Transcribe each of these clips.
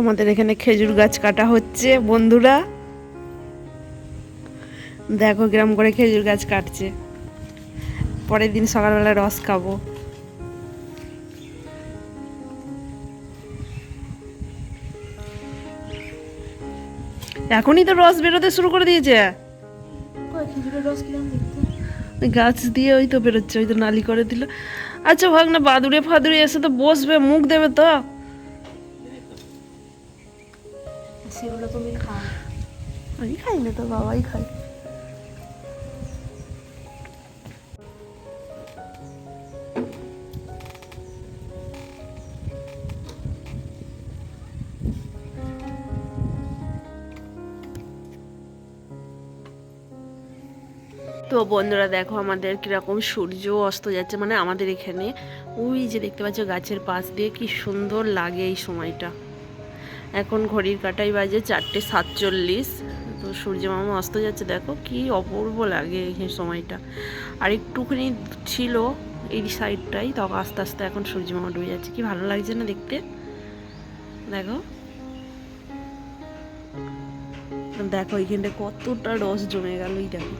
আমাদের এখানে খেজুর গাছ কাটা হচ্ছে বন্ধুরা। দেখো গ্রাম করে খেজুর গাছ কাটছে। পরের দিন সকালবেলা রস খাব। এখনই তো রস বেরোতে শুরু করে দিয়েছে। কিরম ওই গাছ দিয়ে ওই তো বেরোচ্ছে ওই তো নালি করে দিল। আচ্ছা ভাগ না বাদুড়ে ফাদুড়ে এসে তো বসবে মুখ দেবে তো। সেগুলো তুমি খাও। আমি খাই না তো বাবাই খাই তো বন্ধুরা দেখো আমাদের কীরকম সূর্য অস্ত যাচ্ছে মানে আমাদের এখানে। ওই যে দেখতে পাচ্ছ গাছের পাশ দিয়ে কি সুন্দর লাগে এই সময়টা। এখন ঘড়ির কাটাই বাজে চারটে সাতচল্লিশ। তো সূর্য মামা অস্ত যাচ্ছে, দেখো কি অপূর্ব লাগে এই সময়টা। আর একটুখানি ছিল এই সাইডটাই তখন আস্তে আস্তে এখন সূর্য মামা ডুবে যাচ্ছে। কি ভালো লাগছে না দেখতে? দেখো। দেখো এইখানটা কতটা রস জমে গেল এই দেখো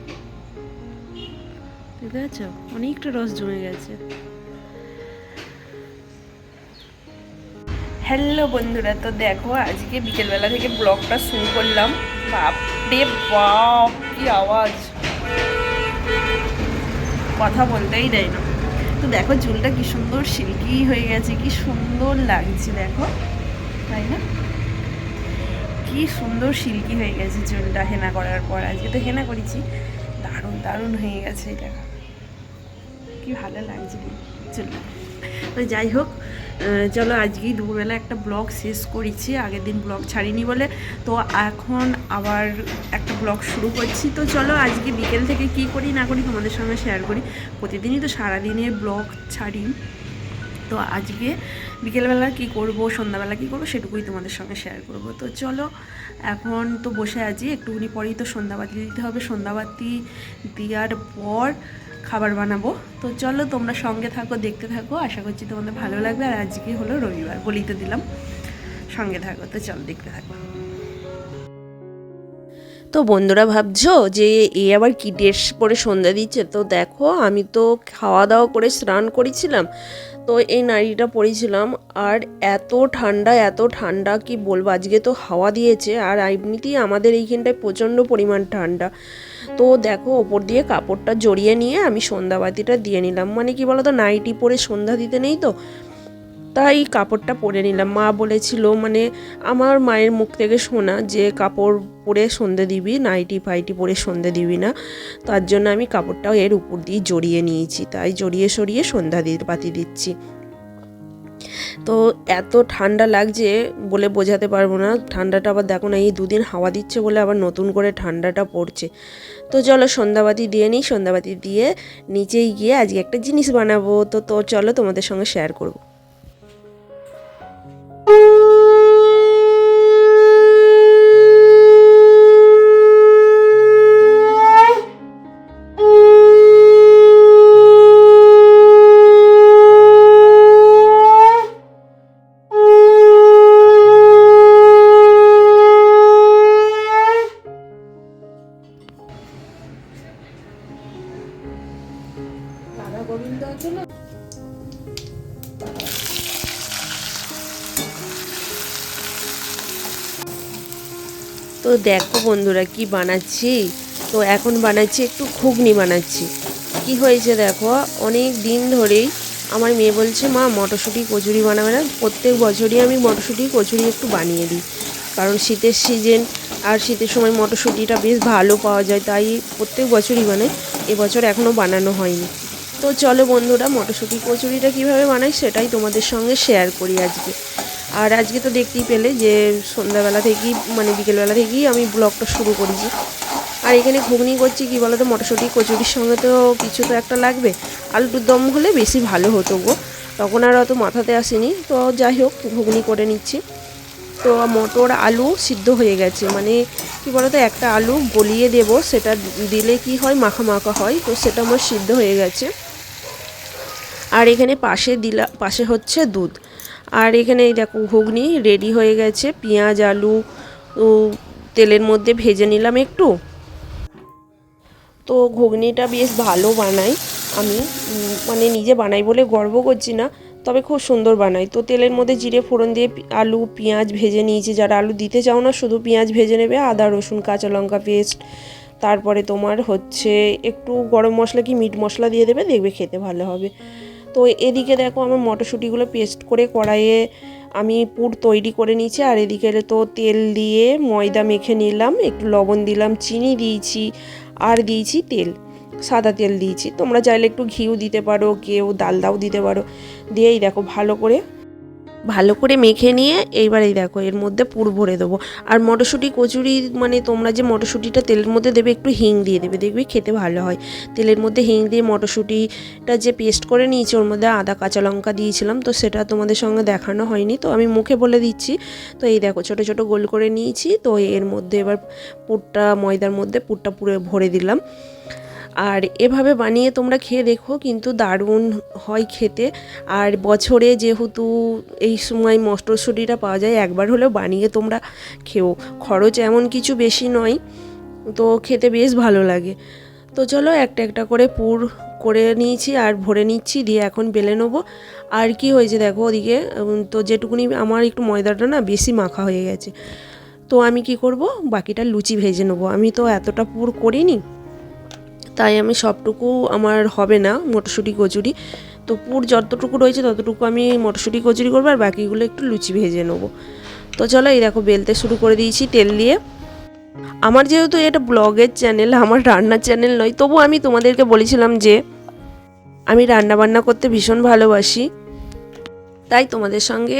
পাচ্ছ অনেকটা রস জমে গেছে। হ্যালো বন্ধুরা, তো দেখো আজকে বিকেলবেলা থেকে ব্লগটা শুরু করলাম। বাপরে বাপ, কি আওয়াজ। কথা বলতেই দেয় না। তো দেখো চুলটা কি সুন্দর সিল্কি হয়ে গেছে, কি সুন্দর লাগছে দেখো, তাই না? কি সুন্দর সিল্কি হয়ে গেছে চুলটা হেনা করার পর, আজকে তো হেনা করেছি। দারুণ দারুণ হয়ে গেছে এটা কি ভালো লাগছে চুলটা। তো যাই হোক চলো আজকেই দুপুরবেলা একটা ব্লগ শেষ করেছি, আগের দিন ব্লগ ছাড়িনি বলে। তো এখন আবার একটা ব্লগ শুরু করছি। তো চলো আজকে বিকেল থেকে কি করি না করি তোমাদের সঙ্গে শেয়ার করি। প্রতিদিনই তো সারাদিনের ব্লগ ছাড়ি। তো আজকে বিকেলবেলা কি করব, সন্ধ্যাবেলা কি করব সেটুকুই তোমাদের সঙ্গে শেয়ার করব। তো চলো, এখন তো বসে আছি, একটুখানি পরেই তো সন্ধ্যাবাতি দিতে হবে। সন্ধ্যাবাতি দেওয়ার পর খাবার বানাবো। তো চলো তোমরা সঙ্গে থাকো, দেখতে থাকো। আশা করছি তোমাদের ভালো লাগবে। আর আজকে হলো রবিবার, বলেই তো দিলাম। সঙ্গে থাকো, তো চলো দেখতে থাকো। তো বন্ধুরা, ভাবছ যে এ আবার কি ড্রেস পরে সন্ধ্যা দিচ্ছে? তো দেখো, আমি তো খাওয়া দাওয়া করে স্নান করেছিলাম। তো এই নাড়িটা পরেছিলাম। আর এত ঠান্ডা এত ঠান্ডা, কি বলব? আজকে তো হাওয়া দিয়েছে। আর এমনিতেই আমাদের এইখানটায় প্রচণ্ড পরিমাণ ঠান্ডা। তো দেখো, ওপর দিয়ে কাপড়টা জড়িয়ে নিয়ে আমি সন্ধ্যাবাতিটা দিয়ে নিলাম। মানে কি বলতো নাইটি পরে সন্ধ্যা দিতে নেই তো? তাই কাপড়টা পরে নিলাম। মা বলেছিল মানে আমার মায়ের মুখ থেকে শোনা যে কাপড় পরে সন্ধে দিবি নাইটি ফাইটি পরে সন্ধে দিবি না। তার জন্য আমি কাপড়টাও এর উপর দিয়ে জড়িয়ে নিয়েছি। তাই জড়িয়ে সরিয়ে সন্ধ্যা দিয়ে বাতি দিচ্ছি। তো এত ঠান্ডা লাগছে বলে বোঝাতে পারব না। ঠান্ডাটা আবার দেখো না, এই দুদিন হাওয়া দিচ্ছে বলে আবার নতুন করে ঠান্ডাটা পড়ছে। তো চলো সন্ধ্যাবাতি দিয়ে নিই, সন্ধ্যাবাতি দিয়ে নিচেই গিয়ে আজকে একটা জিনিস বানাবো। তো তো চলো তোমাদের সঙ্গে শেয়ার করব। তো দেখো বন্ধুরা কি বানাচ্ছি। তো এখন বানাচ্ছি একটু ঘুগনি বানাচ্ছি। কি হয়েছে দেখো, অনেক দিন ধরেই আমার মেয়ে বলছে, মা, মটরশুঁটি, কচুরি বানাবে না। প্রত্যেক বছরই আমি মটরশুঁটি, কচুরি একটু বানিয়ে দিই। কারণ শীতের সিজন আর শীতের সময় মটরশুঁটিটা বেশ ভালো পাওয়া যায়, তাই প্রত্যেক বছরই বানাই। এবছর এখনও বানানো হয়নি। তো চলো বন্ধুরা, মটরশুঁটি, কচুরিটা কীভাবে বানাই সেটাই তোমাদের সঙ্গে শেয়ার করি আজকে। আর আজকে তো দেখতেই পেলে যে সন্ধ্যাবেলা থেকেই মানে বিকেলবেলা থেকেই আমি ব্লগটা শুরু করেছি। আর এখানে ঘুগনি করছি, কি বলতো, মটরশুঁটি, কচুরির সঙ্গে তো কিছু তো একটা লাগবে। আলুর দম হলে বেশি ভালো হতো গো। তখন আর অত মাথাতে আসেনি। তো যাই হোক, ঘুগনি করে নিচ্ছি। তো মটর, আলু সিদ্ধ হয়ে গেছে। মানে কি বলতো, একটা আলু গলিয়ে দেব, সেটা দিলে কি হয়, মাখা মাখা হয়, তো সেটা আমার সিদ্ধ হয়ে গেছে। আর এখানে পাশে দিলা, পাশে হচ্ছে দুধ। আর এখানে এই দেখো ঘুগনি রেডি হয়ে গেছে, পেঁয়াজ, আলু তেলের মধ্যে ভেজে নিলাম একটু। তো ঘুগনিটা বেশ ভালো বানাই আমি মানে নিজে বানাই বলে গর্ব করছি না, তবে খুব সুন্দর বানাই। তো তেলের মধ্যে জিরে ফোড়ন দিয়ে আলু, পেঁয়াজ ভেজে নিয়েছি। যারা আলু দিতে চাও না, শুধু পেঁয়াজ ভেজে নেবে, আদা, রসুন, কাঁচা লঙ্কা পেস্ট। তারপরে তোমার হচ্ছে একটু গরম মশলা কি মিট মশলা দিয়ে দেবে, দেখবে খেতে ভালো হবে। তো এদিকে দেখো আমার মটরশুঁটিগুলো পেস্ট করে কড়াইয়ে আমি পুর তৈরি করে নিয়েছি, আর এদিকে তো তেল দিয়ে ময়দা মেখে নিলাম, একটু লবণ দিলাম, চিনি দিয়েছি, আর দিয়েছি তেল, সাদা তেল দিয়েছি। তোমরা চাইলে একটু ঘিউ দিতে পারো কেউ ডালদাও দিতে পারো। দিয়েই দেখো ভালো করে ভালো করে মেখে নিয়ে এইবারেই দেখো, এর মধ্যে পুর ভরে দেবো। আর মটরশুঁটি কচুরি মানে তোমরা যে মটরশুঁটিটা তেলের মধ্যে দেবে, একটু হিং দিয়ে দেবে, দেখবে খেতে ভালো হয়। তেলের মধ্যে হিং দিয়ে মটরশুঁটিটা যে পেস্ট করে নিয়েছি, ওর মধ্যে আদা, কাঁচা লঙ্কা দিয়েছিলাম, তো সেটা তোমাদের সঙ্গে দেখানো হয়নি, তো আমি মুখে বলে দিচ্ছি। তো এই দেখো, ছোটো ছোটো গোল করে নিয়েছি, তো এর মধ্যে এবার পুরটা, ময়দার মধ্যে পুরটা পুরো ভরে দিলাম। আর এভাবে বানিয়ে তোমরা খেয়ে দেখো, কিন্তু দারুণ হয় খেতে। আর বছরে যেহেতু এই সময় মটরশুঁটিটা পাওয়া যায়, একবার হলেও বানিয়ে তোমরা খেও। খরচ এমন কিছু বেশি নয়, তো খেতে বেশ ভালো লাগে। তো চলো একটা একটা করে পুর করে নিয়েছি আর ভরে নিচ্ছি, দিয়ে এখন বেলে নেব। আর কি হয়েছে দেখো ওদিকে তো যেটুকুনি আমার একটু ময়দাটা না বেশি মাখা হয়ে গেছে। তো আমি কি করব, বাকিটা লুচি ভেজে নেব। আমি তো এতটা পুর করিনি তাই আমি সবটুকু আমার হবে না, মটরশুঁটি, কচুরি। তো পুর যতটুকু রয়েছে ততটুকু আমি মটরশুঁটি, কচুরি করব আর বাকিগুলো একটু লুচি ভেজে নেব। তো চলো এই দেখো বেলতে শুরু করে দিয়েছি তেল দিয়ে। আমার যেহেতু এটা ব্লগের চ্যানেল, আমার রান্নার চ্যানেল নয়, তবু আমি তোমাদেরকে বলেছিলাম যে আমি রান্না বান্না করতে ভীষণ ভালোবাসি। তাই তোমাদের সঙ্গে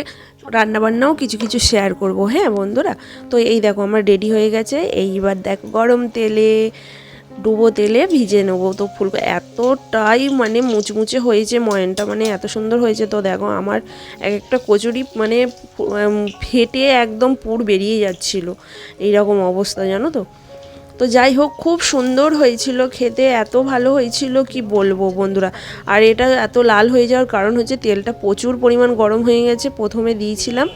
রান্নাবান্নাও কিছু কিছু শেয়ার করব হ্যাঁ বন্ধুরা? তো এই দেখো আমার রেডি হয়ে গেছে, এইবার দেখো গরম তেলে ডুবো তেলে ভিজে নেব। তো ফুল এতটাই মানে মুচমুচে হয়েছে ময়নটা মানে এত সুন্দর হয়েছে। তো দেখো আমার এক একটা কচুরি মানে ফেটে একদম পুর বেরিয়ে যাচ্ছিল। এইরকম অবস্থা, জানো তো? তো যাই হোক, খুব সুন্দর হয়েছিল খেতে, এত ভালো হয়েছিল কি বলব বন্ধুরা? আর এটা এত লাল হয়ে যাওয়ার কারণ হচ্ছে তেলটা প্রচুর পরিমাণ গরম হয়ে গেছে, প্রথমে দিয়েছিলাম।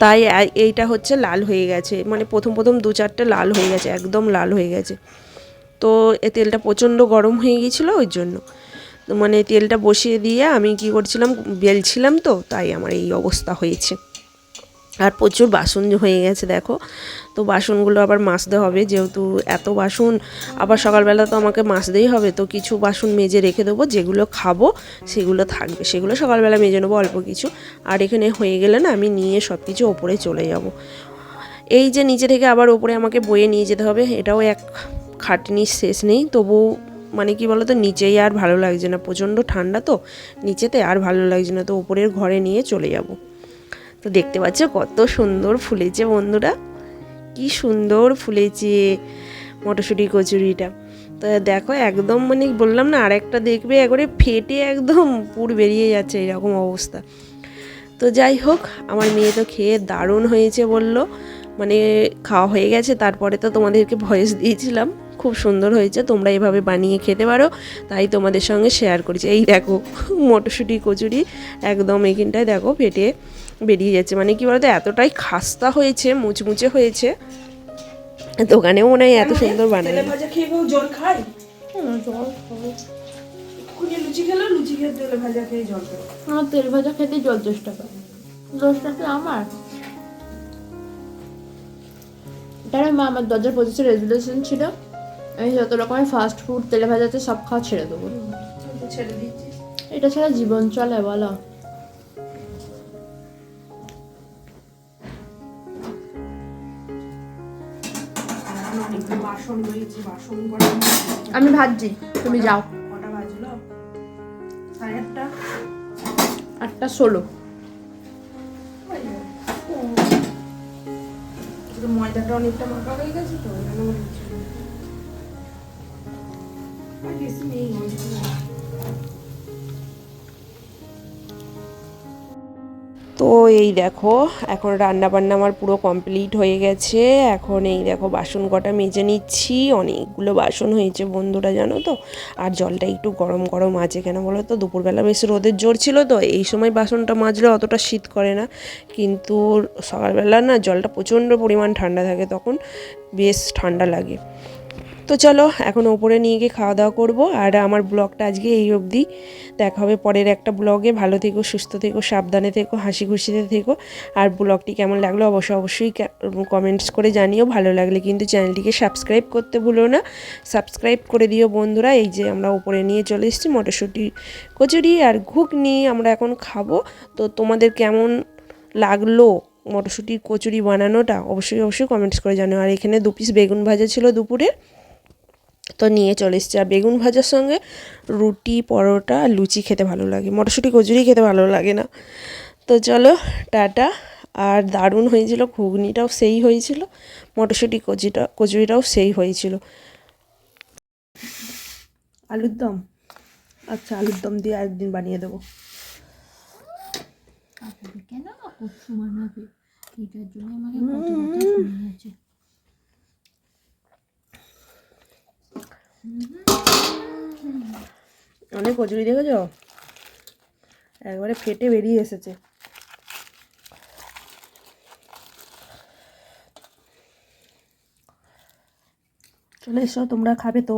তাই এইটা হচ্ছে লাল হয়ে গেছে মানে প্রথম প্রথম দু চারটে লাল হয়ে গেছে, একদম লাল হয়ে গেছে। তো এ তেলটা প্রচণ্ড গরম হয়ে গিয়েছিল ওই জন্য। তো মানে তেলটা বসিয়ে দিয়ে আমি কি করছিলাম, বেলছিলাম তো, তাই আমার এই অবস্থা হয়েছে। আর প্রচুর বাসন হয়ে গেছে দেখো, তো বাসনগুলো আবার মাজতে হবে যেহেতু এত বাসন, আবার সকালবেলা তো আমাকে মাজতেই হবে, তো কিছু বাসন মেজে রেখে দেবো, যেগুলো খাব সেগুলো থাকবে, সেগুলো সকালবেলা মেজে নেব অল্প কিছু। আর এখানে হয়ে গেলে না আমি নিয়ে সব কিছু ওপরে চলে যাব। এই যে নিচে থেকে আবার ওপরে আমাকে বয়ে নিয়ে যেতে হবে, এটাও এক খাটনির শেষ নেই, তবু মানে কি বলতো নিচেই আর ভালো লাগছে না। প্রচণ্ড ঠান্ডা তো, নিচেতে আর ভালো লাগছে না, তো ওপরের ঘরে নিয়ে চলে যাব। তো দেখতে পাচ্ছ কত সুন্দর ফুলেছে বন্ধুরা, কি সুন্দর ফুলেছে মটরশুঁটি কচুরিটা। তো দেখো একদম মানে বললাম না আর একটা দেখবে একবারে ফেটে একদম পুর বেরিয়ে যাচ্ছে এরকম অবস্থা। তো যাই হোক, আমার মেয়ে তো খেয়ে দারুণ হয়েছে বলল মানে খাওয়া হয়ে গেছে, তারপরে তো তোমাদেরকে ভয়েস দিয়েছিলাম। খুব সুন্দর হয়েছে তোমরা এভাবে বানিয়ে খেতে পারো তাই তোমাদের সঙ্গে শেয়ার করেছি। এই দেখো মটরশুঁটি কচুরি একদম এখানটায় দেখো পেটে বেরিয়ে যাচ্ছে। মানে কি বলতো এতটাই খাস্তা হয়েছে মুচমুচে হয়েছে। দোকানেও মনে হয় এত সুন্দর বানায়। জল খায়? জল লুচি খেলো লুচি খেয়ে তেলে ভাজা খেয়ে জল আমার তেল ভাজা খেতে জল চেষ্টা করে। দোষটা কি আমার? তার মা আমার দু হাজার পঁচিশের রেজুলেশন ছিল। আমি যত রকমের ফাস্ট ফুড তেলে ভাজাতে সব খাওয়া ছেড়ে দেবো। ছেড়ে দিচ্ছি এটা ছাড়া জীবন চলে বলো। আমি ভাবছি তুমি যাও। আটটা? ষোলো। ময়দাটা অনেকটা মাখা হয়ে গেছে তো তো এই দেখো, এখন রান্না বান্না আমার পুরো কমপ্লিট হয়ে গেছে। এখন এই দেখো, বাসন কটা মেজে নিচ্ছি। অনেকগুলো বাসন হয়েছে বন্ধুরা, জানো তো? আর জলটা একটু গরম গরম আছে কেন বলো তো? দুপুরবেলা বেশ রোদের জোর ছিল তো, এই সময় বাসনটা মাজলে অতটা শীত করে না। কিন্তু সকালবেলা না জলটা প্রচণ্ড পরিমাণ ঠান্ডা থাকে, তখন বেশ ঠান্ডা লাগে। তো চলো, এখন ওপরে নিয়ে গিয়ে খাওয়া দাওয়া করব। আর আমার ব্লগটা আজকে এই অবধি। দেখা হবে পরের একটা ব্লগে। ভালো থেকো, সুস্থ থেকো, সাবধানে থেকো, হাসি খুশিতে থেকো। আর ব্লগটি কেমন লাগল অবশ্যই অবশ্যই কমেন্টস করে জানিও। ভালো লাগলে কিন্তু চ্যানেলটিকে সাবস্ক্রাইব করতে ভুলো না। সাবস্ক্রাইব করে দিও বন্ধুরা। এই যে আমরা ওপরে নিয়ে চলে এসেছি মটরশুঁটি কচুরি আর ঘুগনি আমরা এখন খাব। তো তোমাদের কেমন লাগল মটরশুঁটির কচুরি বানানোটা? অবশ্যই অবশ্যই কমেন্টস করে জানো আর এখানে দু পিস বেগুন ভাজা ছিল দুপুরে। তো নিয়ে চলে এসেছি। আর বেগুন ভাজার সঙ্গে রুটি পরোটা লুচি খেতে ভালো লাগে। মটরশুঁটি কচুরি খেতে ভালো লাগে না। তো চলো টাটা। আর দারুণ হয়েছিল ঘুগনিটাও সেই হয়েছিল। মটরশুঁটি কচুরিটা কচুরিটাও সেই হয়েছিল। আলুর দম। আচ্ছা আলুর দম দিয়ে একদিন বানিয়ে দেবো। কেন? বানাবে। এটার জন্য আমাকে কত কথা শুনিয়েছে অনেক কচুরি দেখেছ? একবারে ফেটে বেরিয়ে এসেছে। চলে এসো তোমরা খাবে তো।